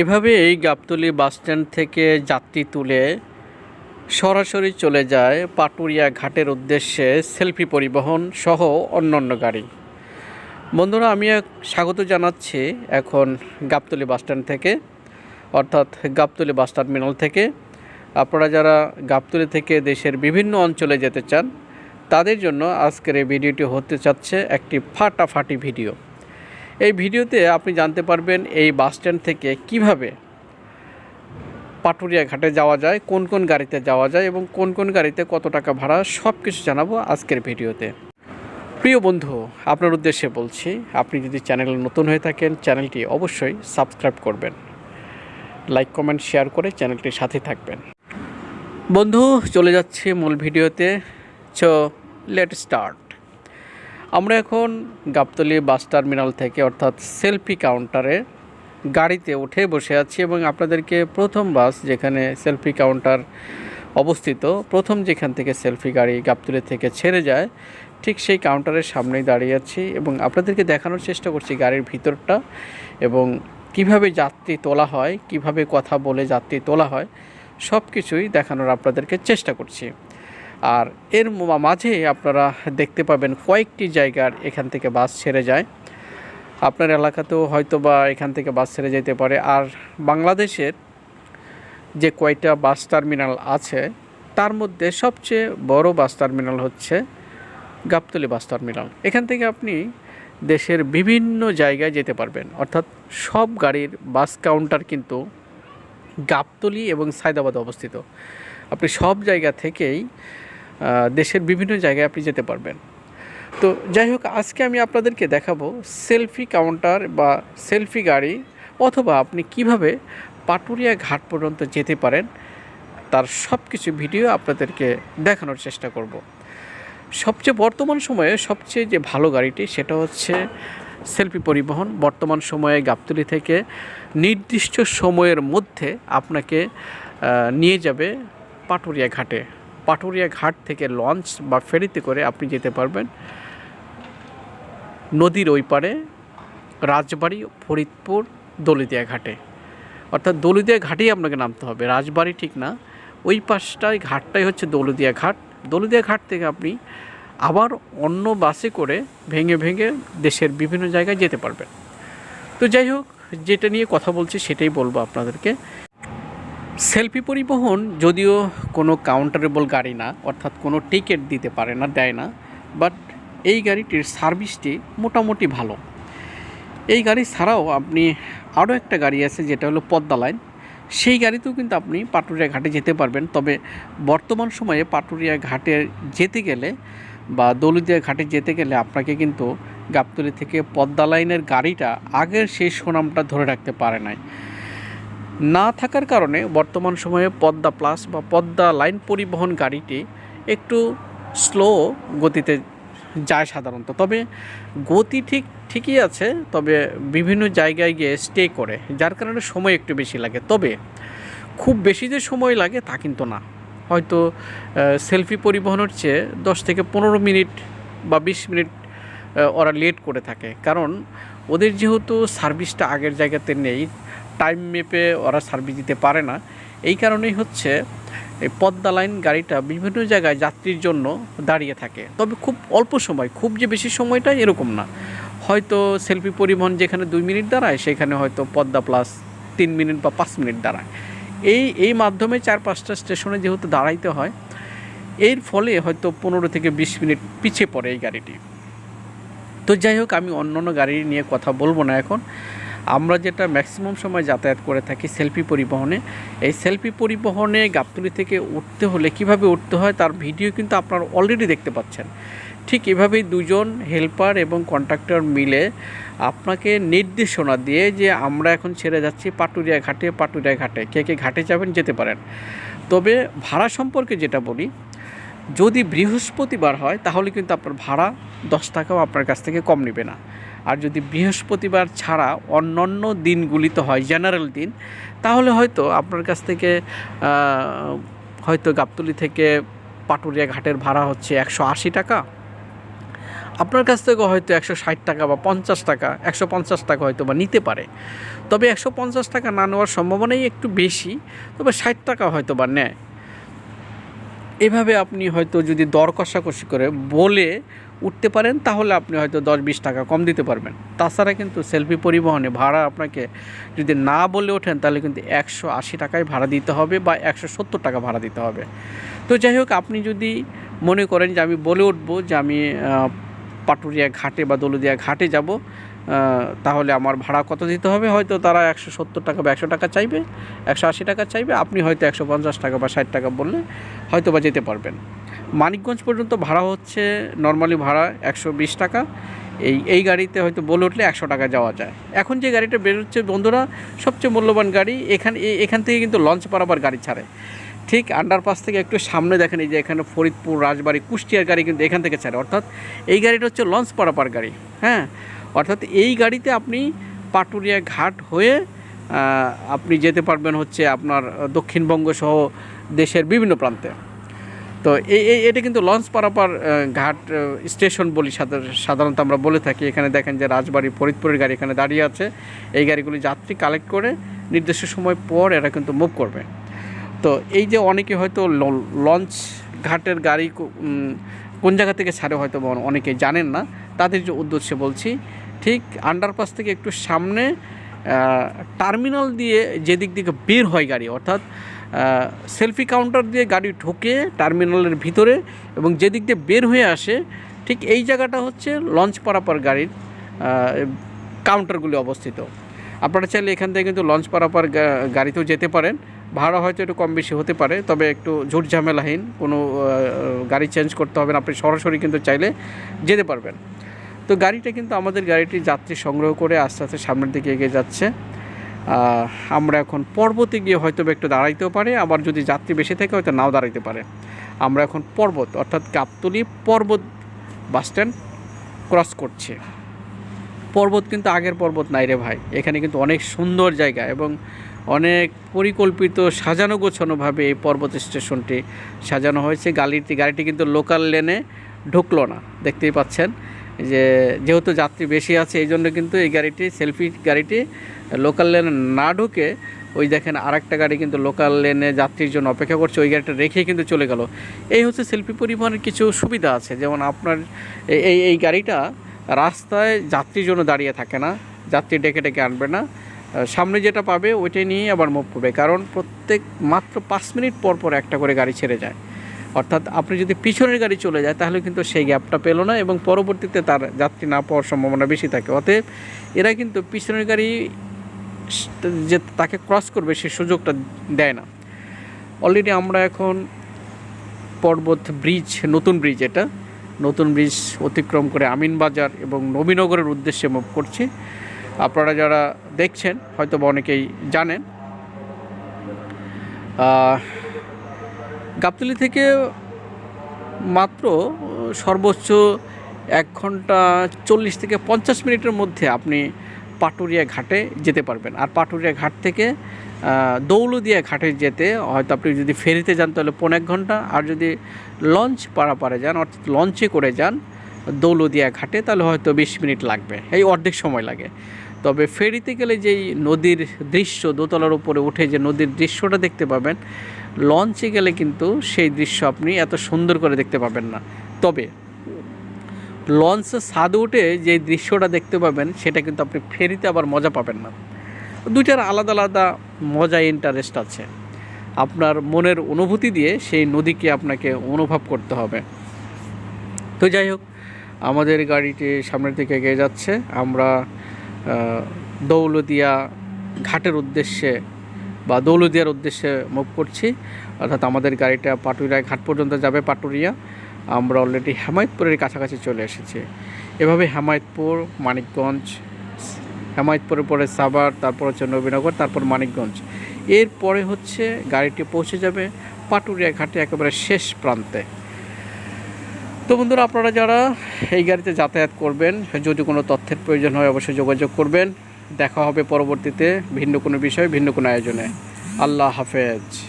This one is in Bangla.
এভাবে এই গাবতলী বাসস্ট্যান্ড থেকে যাত্রী তুলে সরাসরি চলে যায় পাটুরিয়া ঘাটের উদ্দেশ্যে সেলফি পরিবহন সহ অন্যান্য গাড়ি। বন্ধুরা, আমি এক স্বাগত জানাচ্ছি এখন গাবতলী বাসস্ট্যান্ড থেকে, অর্থাৎ গাবতলী বাস টার্মিনাল থেকে। আপনারা যারা গাবতলী থেকে দেশের বিভিন্ন অঞ্চলে যেতে চান, তাদের জন্য আজকের এই ভিডিওটি হতে চাচ্ছে একটি ফাটাফাটি ভিডিও। এই ভিডিওতে আপনি জানতে পারবেন এই বাস স্ট্যান্ড থেকে কীভাবে পাটুরিয়া ঘাটে যাওয়া যায়, কোন কোন গাড়িতে যাওয়া যায় এবং কোন কোন গাড়িতে কত টাকা ভাড়া সব কিছু জানাব আজকের ভিডিওতে। প্রিয় বন্ধু, আপনার উদ্দেশ্যে বলছি, আপনি যদি চ্যানেলে নতুন হয়ে থাকেন, চ্যানেলটি অবশ্যই সাবস্ক্রাইব করবেন। লাইক, কমেন্ট, শেয়ার করে চ্যানেলটির সাথে থাকবেন। বন্ধু, চলে যাচ্ছে মূল ভিডিওতে। চো, লেট স্টার্ট। আমরা এখন গাবতলী বাস টার্মিনাল থেকে অর্থাৎ সেলফি কাউন্টারে গাড়িতে উঠে বসে আছি এবং আপনাদেরকে প্রথম বাস যেখানে সেলফি কাউন্টার অবস্থিত, প্রথম যেখান থেকে সেলফি গাড়ি গাবতলী থেকে ছেড়ে যায়, ঠিক সেই কাউন্টারের সামনেই দাঁড়িয়ে আছি এবং আপনাদেরকে দেখানোর চেষ্টা করছি গাড়ির ভিতরটা এবং কীভাবে যাত্রী তোলা হয়, কীভাবে কথা বলে যাত্রী তোলা হয় সব কিছুই দেখানোর আপনাদেরকে চেষ্টা করছি। আর এর মাঝে আপনারা দেখতে পাবেন কয়েকটি জায়গার এখান থেকে বাস ছেড়ে যায়। আপনার এলাকাতেও হয়তো বা এখান থেকে বাস ছেড়ে যেতে পারে। আর বাংলাদেশের যে কয়টা বাস টার্মিনাল আছে, তার মধ্যে সবচেয়ে বড় বাস টার্মিনাল হচ্ছে গাবতলী বাস টার্মিনাল। এখান থেকে আপনি দেশের বিভিন্ন জায়গায় যেতে পারবেন। অর্থাৎ সব গাড়ির বাস কাউন্টার কিন্তু গাবতলী এবং সায়দাবাদে অবস্থিত। আপনি সব জায়গা থেকেই দেশের বিভিন্ন জায়গায় আপনি যেতে পারবেন। তো যাই হোক, আজকে আমি আপনাদেরকে দেখাবো সেলফি কাউন্টার বা সেলফি গাড়ি অথবা আপনি কীভাবে পাটুরিয়া ঘাট পর্যন্ত যেতে পারেন, তার সব কিছু ভিডিও আপনাদেরকে দেখানোর চেষ্টা করব। সবচেয়ে বর্তমান সময়ে সবচেয়ে যে ভালো গাড়িটি, সেটা হচ্ছে সেলফি পরিবহন। বর্তমান সময়ে গাবতলি থেকে নির্দিষ্ট সময়ের মধ্যে আপনাকে নিয়ে যাবে পাটুরিয়া ঘাটে। পাটুরিয়া ঘাট থেকে লঞ্চ বা ফেরিতে করে আপনি যেতে পারবেন। নদীর ওই পারে রাজবাড়ি, ফরিদপুর, দলিদিয়া ঘাটে। অর্থাৎ দলিদিয়া ঘাটেই আপনাকে নামতে হবে, রাজবাড়ি ঠিক না। ওই পাশটায়, ঘাটটাই হচ্ছে দৌলদিয়া ঘাট। দৌলদিয়া ঘাট থেকে আপনি আবার অন্য বাসে করে ভেঙে ভেঙে দেশের বিভিন্ন জায়গায় যেতে পারবেন। তো যাই হোক, যেটা নিয়ে কথা বলছি সেটাই বলব আপনাদেরকে। সেলফি পরিবহন যদিও কোনো কাউন্টারেবল গাড়ি না, অর্থাৎ কোনো টিকিট দিতে পারে না, দেয় না বাট এই গাড়িটির সার্ভিসটি মোটামুটি ভালো। এই গাড়ি ছাড়াও আপনি আরও একটা গাড়ি আছে, যেটা হলো পদ্মা লাইন। সেই গাড়িতেও কিন্তু আপনি পাটুরিয়া ঘাটে যেতে পারবেন, তবে বর্তমান সময়ে পাটুরিয়া ঘাটে যেতে গেলে বা দৌলদিয়া ঘাটে যেতে গেলে আপনাকে কিন্তু গাবতলি থেকে পদ্মা লাইনের গাড়িটা আগের সেই সুনামটা ধরে রাখতে পারে নাই। না থাকার কারণে বর্তমান সময়ে পদ্মা প্লাস বা পদ্মা লাইন পরিবহন গাড়িটি একটু স্লো গতিতে যায় সাধারণত। তবে গতি ঠিক, ঠিকই আছে, তবে বিভিন্ন জায়গায় গিয়ে স্টে করে, যার কারণে সময় একটু বেশি লাগে। তবে খুব বেশি যে সময় লাগে তা কিন্তু না। হয়তো সেলফি পরিবহনের চেয়ে দশ থেকে পনেরো মিনিট বা বিশ মিনিট ওরা লেট করে থাকে। কারণ ওদের যেহেতু সার্ভিসটা আগের জায়গাতে নেই টাইম মেপে ওরা সার্ভিস দিতে পারে না। এই কারণেই হচ্ছে এই পদ্মা লাইন গাড়িটা বিভিন্ন জায়গায় যাত্রীর জন্য দাঁড়িয়ে থাকে। তবে খুব অল্প সময়, খুব যে বেশি সময়টা এরকম না। হয়তো সেলফি পরিবহন যেখানে দুই মিনিট দাঁড়ায়, সেখানে হয়তো পদ্মা প্লাস তিন মিনিট বা পাঁচ মিনিট দাঁড়ায়। এই এই মাধ্যমে চার পাঁচটা স্টেশনে যেহেতু দাঁড়াইতে হয়, এর ফলে হয়তো পনেরো থেকে বিশ মিনিট পিছিয়ে পড়ে এই গাড়িটি। তো যাই হোক, আমি অন্য অন্য গাড়ি নিয়ে কথা বলব না এখন। আমরা যেটা ম্যাক্সিমাম সময় যাতায়াত করে থাকি সেলফি পরিবহনে, এই সেলফি পরিবহনে গাবতলি থেকে উঠতে হলে কীভাবে উঠতে হয় তার ভিডিও কিন্তু আপনারা অলরেডি দেখতে পাচ্ছেন। ঠিক এভাবেই দুজন হেল্পার এবং কন্ট্রাক্টর মিলে আপনাকে নির্দেশনা দিয়ে যে আমরা এখন ছেড়ে যাচ্ছি পাটুরিয়া ঘাটে পাটুরিয়া ঘাটে, কে কে ঘাটে যাবেন যেতে পারেন। তবে ভাড়া সম্পর্কে যেটা বলি, যদি বৃহস্পতিবার হয় তাহলে কিন্তু আপনার ভাড়া দশ টাকাও আপনার কাছ থেকে কম নেবে না। আর যদি বৃহস্পতিবার ছাড়া অন্যান্য দিনগুলিতে হয় জেনারেল দিন, তাহলে হয়তো আপনার কাছ থেকে হয়তো গাবতলি থেকে পাটুরিয়া ঘাটের ভাড়া হচ্ছে একশো আশি টাকা। আপনার কাছ থেকে হয়তো একশো ষাট টাকা বা পঞ্চাশ টাকা, একশো পঞ্চাশ টাকা হয়তো বা নিতে পারে। তবে একশো পঞ্চাশ টাকা না নেওয়ার সম্ভাবনাই একটু বেশি, তবে ষাট টাকা হয়তো বা নেয়। এভাবে আপনি হয়তো যদি দর কষাকষি করে বলে উঠতে পারেন, তাহলে আপনি হয়তো দশ বিশ টাকা কম দিতে পারবেন। তাছাড়া কিন্তু সেলফি পরিবহনে ভাড়া আপনাকে যদি না বলে ওঠেন, তাহলে কিন্তু একশো আশি টাকায় ভাড়া দিতে হবে বা একশো সত্তর টাকা ভাড়া দিতে হবে। তো যাই হোক, আপনি যদি মনে করেন যে আমি বলে উঠবো যে আমি পাটুরিয়া ঘাটে বা দলুদিয়া ঘাটে যাব তাহলে আমার ভাড়া কত দিতে হবে? হয়তো তারা একশো সত্তর টাকা বা একশো টাকা চাইবে, একশো আশি টাকা চাইবে, আপনি হয়তো একশো পঞ্চাশ টাকা বা ষাট টাকা বললে হয়তো বা যেতে পারবেন। মানিকগঞ্জ পর্যন্ত ভাড়া হচ্ছে নর্মালি ভাড়া একশো বিশ টাকা। এই এই গাড়িতে হয়তো বলে উঠলে একশো টাকা যাওয়া যায়। এখন যে গাড়িটা বেরোচ্ছে, বন্ধুরা, সবচেয়ে মূল্যবান গাড়ি এখান এখান থেকে কিন্তু লঞ্চ পারাবার গাড়ি ছাড়ে। ঠিক আন্ডারপাস থেকে একটু সামনে দেখেন, এই যে এখানে ফরিদপুর, রাজবাড়ি, কুষ্টিয়ার গাড়ি কিন্তু এখান থেকে ছাড়ে। অর্থাৎ এই গাড়িটা হচ্ছে লঞ্চ পারাপার গাড়ি হ্যাঁ? অর্থাৎ এই গাড়িতে আপনি পাটুরিয়া ঘাট হয়ে আপনি যেতে পারবেন হচ্ছে আপনার দক্ষিণবঙ্গ সহ দেশের বিভিন্ন প্রান্তে। তো এই এটা কিন্তু লঞ্চ পারাপার ঘাট স্টেশন বলি সাধার- সাধারণত আমরা বলে থাকি। এখানে দেখেন যে রাজবাড়ি, ফরিদপুরের গাড়ি এখানে দাঁড়িয়ে আছে। এই গাড়িগুলি যাত্রী কালেক্ট করে নির্দিষ্ট সময় পর এরা কিন্তু মুভ করবে। তো এই যে অনেকে হয়তো লঞ্চ ঘাটের গাড়ি কোন জায়গা থেকে ছাড়ে হয়তো অনেকে জানেন না। তাদের যে উদ্দেশ্যে বলছি ঠিক আন্ডারপাস থেকে একটু সামনে টার্মিনাল দিয়ে যেদিক দিকে বের হয় গাড়ি, অর্থাৎ সেলফি কাউন্টার দিয়ে গাড়ি ঢোকে টার্মিনালের ভিতরে এবং যেদিক দিয়ে বের হয়ে আসে, ঠিক এই জায়গাটা হচ্ছে লঞ্চ পারাপার গাড়ির কাউন্টারগুলি অবস্থিত। আপনারা চাইলে এখান থেকে কিন্তু লঞ্চ পারাপার গাড়িতেও যেতে পারেন। ভাড়া হয়তো একটু কম বেশি হতে পারে, তবে একটু ঝুট ঝামেলাহীন, কোনো গাড়ি চেঞ্জ করতে হবে না, আপনি সরাসরি কিন্তু চাইলে যেতে পারবেন। তো গাড়িটা কিন্তু আমাদের গাড়িটি যাত্রী সংগ্রহ করে আস্তে আস্তে সামনের দিকে এগিয়ে যাচ্ছে। আমরা এখন পর্বতে গিয়ে হয়তো একটু দাঁড়াইতেও পারে, আবার যদি যাত্রী বেশি থাকে হয়তো নাও দাঁড়াইতে পারে। আমরা এখন পর্বত, অর্থাৎ গাবতলি পর্বত বাসস্ট্যান্ড ক্রস করছে। পর্বত কিন্তু আগের পর্বত নাই রে ভাই। এখানে কিন্তু অনেক সুন্দর জায়গা এবং অনেক পরিকল্পিত সাজানো গোছানোভাবে এই পর্বত স্টেশনটি সাজানো হয়েছে। গাড়িটি গাড়িটি কিন্তু লোকাল লেনে ঢুকলো না, দেখতেই পাচ্ছেন। যে যেহেতু যাত্রী বেশি আছে, এই জন্য কিন্তু এই গাড়িটি, সেলফি গাড়িটি লোকাল লেনে না ঢুকে ওই দেখেন আরেকটা গাড়ি কিন্তু লোকাল লেনে যাত্রীর জন্য অপেক্ষা করছে, ওই গাড়িটা রেখে কিন্তু চলে গেল। এই হচ্ছে সেলফি পরিবহনের কিছু সুবিধা আছে, যেমন আপনার এই এই- এই গাড়িটা রাস্তায় যাত্রীর জন্য দাঁড়িয়ে থাকে না, যাত্রী ডেকে ডেকে আনবে না। সামনে যেটা পাবে, ওইটাই নিয়ে আবার মুভ করবে, কারণ প্রত্যেক মাত্র পাঁচ মিনিট পর পর একটা করে গাড়ি ছেড়ে যায়। অর্থাৎ আপনি যদি পিছনের গাড়ি চলে যায়, তাহলে কিন্তু সেই গ্যাপটা পেল না এবং পরবর্তীতে তার যাত্রী না পাওয়ার সম্ভাবনা বেশি থাকে। অতএব এরা কিন্তু পিছনের গাড়ি যে তাকে ক্রস করবে, সে সুযোগটা দেয় না। অলরেডি আমরা এখন পর্বত ব্রিজ নতুন ব্রিজ এটা, নতুন ব্রিজ অতিক্রম করে আমিনবাজার এবং নবীনগরের উদ্দেশ্যে মুভ করছি। আপনারা যারা দেখছেন হয়তো বা অনেকেই জানেন। গাবতলী থেকে মাত্র সর্বোচ্চ এক ঘণ্টা চল্লিশ থেকে পঞ্চাশ মিনিটের মধ্যে আপনি পাটুরিয়া ঘাটে যেতে পারবেন। আর পাটুরিয়া ঘাট থেকে দৌলদিয়া ঘাটে যেতে হয়তো আপনি যদি ফেরিতে যান তাহলে পনেরো এক ঘণ্টা, আর যদি লঞ্চ পারাপারে যান, অর্থাৎ লঞ্চে করে যান দৌলদিয়া ঘাটে, তাহলে হয়তো বিশ মিনিট লাগবে। এই অর্ধেক সময় লাগে। তবে ফেরিতে গেলে যেই নদীর দৃশ্য, দোতলার উপরে উঠে যে নদীর দৃশ্যটা দেখতে পাবেন লঞ্চে গেলে কিন্তু সেই দৃশ্য আপনি এত সুন্দর করে দেখতে পাবেন না। তবে লঞ্চে ছাদে উঠে যে দৃশ্যটা দেখতে পাবেন সেটা কিন্তু আপনি ফেরিতে আবার মজা পাবেন না। দুইটার আলাদা আলাদা মজা ইন্টারেস্ট আছে। আপনার মনের অনুভূতি দিয়ে সেই নদীকে আপনাকে অনুভব করতে হবে। তো যাই হোক আমাদের গাড়িটি সামনের দিকে এগিয়ে যাচ্ছে। আমরা আহ, দৌলদিয়া ঘাটের উদ্দেশ্যে বা দৌলদিয়ার উদ্দেশ্যে মুভ করছি। অর্থাৎ আমাদের গাড়িটা পাটুরিয়া ঘাট পর্যন্ত যাবে পাটুরিয়া। আমরা অলরেডি হেমায়তপুরের কাছাকাছি চলে এসেছি। এভাবে হেমায়তপুর, মানিকগঞ্জ, হেমায়তপুরের পরে সাভার, তারপর হচ্ছে নবীনগর, তারপর মানিকগঞ্জ। এরপরে হচ্ছে গাড়িটি পৌঁছে যাবে পাটুরিয়া ঘাটে একেবারে শেষ প্রান্তে। তো বন্ধুরা, আপনারা যারা এই গাড়িতে যাতায়াত করবেন, যদি কোনো তথ্যের প্রয়োজন হয় অবশ্যই যোগাযোগ করবেন। দেখা হবে পরবর্তীতে ভিন্ন কোনো বিষয় ভিন্ন কোনো আয়োজনে। আল্লাহ হাফেজ।